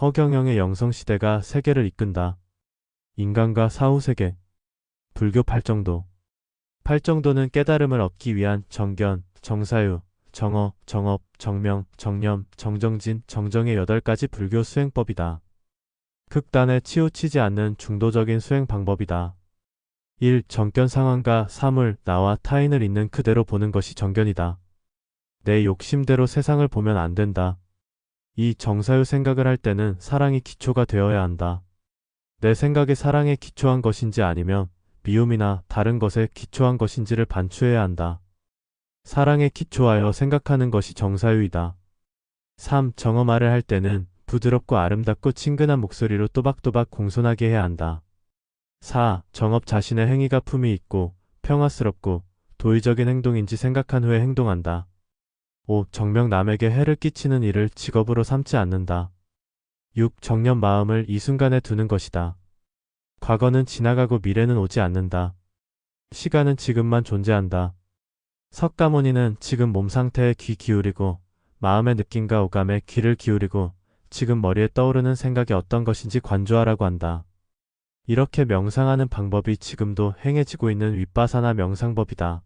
허경영의 영성시대가 세계를 이끈다. 인간과 사후세계. 불교 팔정도. 팔정도는 깨달음을 얻기 위한 정견, 정사유, 정어, 정업, 정명, 정념, 정정진, 정정의 여덟 가지 불교 수행법이다. 극단에 치우치지 않는 중도적인 수행 방법이다. 1. 정견 상황과 사물, 나와 타인을 있는 그대로 보는 것이 정견이다. 내 욕심대로 세상을 보면 안 된다. 이 정사유 생각을 할 때는 사랑이 기초가 되어야 한다. 내 생각이 사랑에 기초한 것인지 아니면 미움이나 다른 것에 기초한 것인지를 반추해야 한다. 사랑에 기초하여 생각하는 것이 정사유이다. 3. 정어 말을 할 때는 부드럽고 아름답고 친근한 목소리로 또박또박 공손하게 해야 한다. 4. 정업 자신의 행위가 품이 있고 평화스럽고 도의적인 행동인지 생각한 후에 행동한다. 5. 정명 남에게 해를 끼치는 일을 직업으로 삼지 않는다. 6. 정념 마음을 이 순간에 두는 것이다. 과거는 지나가고 미래는 오지 않는다. 시간은 지금만 존재한다. 석가모니는 지금 몸 상태에 귀 기울이고 마음의 느낌과 오감에 귀를 기울이고 지금 머리에 떠오르는 생각이 어떤 것인지 관조하라고 한다. 이렇게 명상하는 방법이 지금도 행해지고 있는 윗바사나 명상법이다.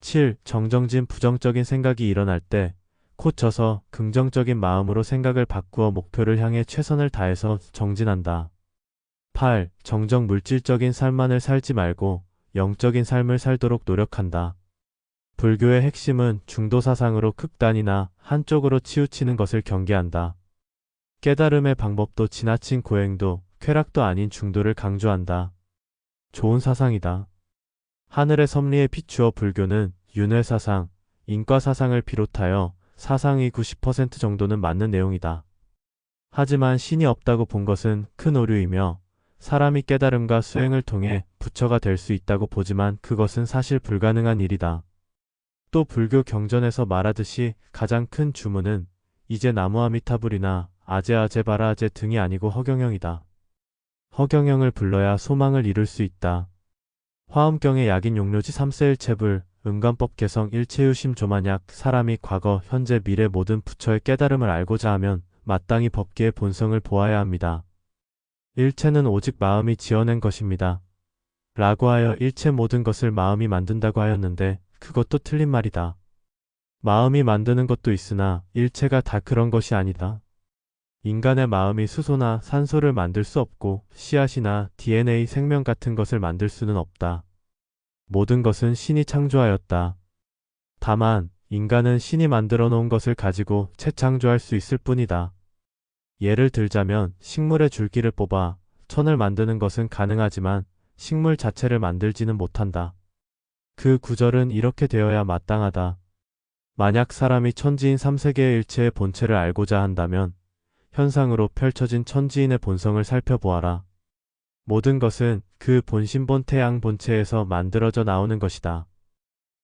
7. 정정진 부정적인 생각이 일어날 때 코 쳐서 긍정적인 마음으로 생각을 바꾸어 목표를 향해 최선을 다해서 정진한다. 8. 정정 물질적인 삶만을 살지 말고 영적인 삶을 살도록 노력한다. 불교의 핵심은 중도 사상으로 극단이나 한쪽으로 치우치는 것을 경계한다. 깨달음의 방법도 지나친 고행도 쾌락도 아닌 중도를 강조한다. 좋은 사상이다. 하늘의 섭리에 비추어 불교는 윤회 사상, 인과 사상을 비롯하여 사상이 90% 정도는 맞는 내용이다. 하지만 신이 없다고 본 것은 큰 오류이며 사람이 깨달음과 수행을 통해 부처가 될 수 있다고 보지만 그것은 사실 불가능한 일이다. 또 불교 경전에서 말하듯이 가장 큰 주문은 이제 나무 아미타불이나 아제아제바라아제 등이 아니고 허경영이다. 허경영을 불러야 소망을 이룰 수 있다. 화엄경의 약인 용료지 3세 1체불 은관법 개성 일체유심 조만약 사람이 과거, 현재, 미래 모든 부처의 깨달음을 알고자 하면 마땅히 법계의 본성을 보아야 합니다. 일체는 오직 마음이 지어낸 것입니다. 라고 하여 일체 모든 것을 마음이 만든다고 하였는데 그것도 틀린 말이다. 마음이 만드는 것도 있으나 일체가 다 그런 것이 아니다. 인간의 마음이 수소나 산소를 만들 수 없고 씨앗이나 DNA 생명 같은 것을 만들 수는 없다. 모든 것은 신이 창조하였다. 다만 인간은 신이 만들어 놓은 것을 가지고 재창조할 수 있을 뿐이다. 예를 들자면 식물의 줄기를 뽑아 천을 만드는 것은 가능하지만 식물 자체를 만들지는 못한다. 그 구절은 이렇게 되어야 마땅하다. 만약 사람이 천지인 3세계의 일체의 본체를 알고자 한다면 현상으로 펼쳐진 천지인의 본성을 살펴보아라. 모든 것은 그 본신본 태양 본체에서 만들어져 나오는 것이다.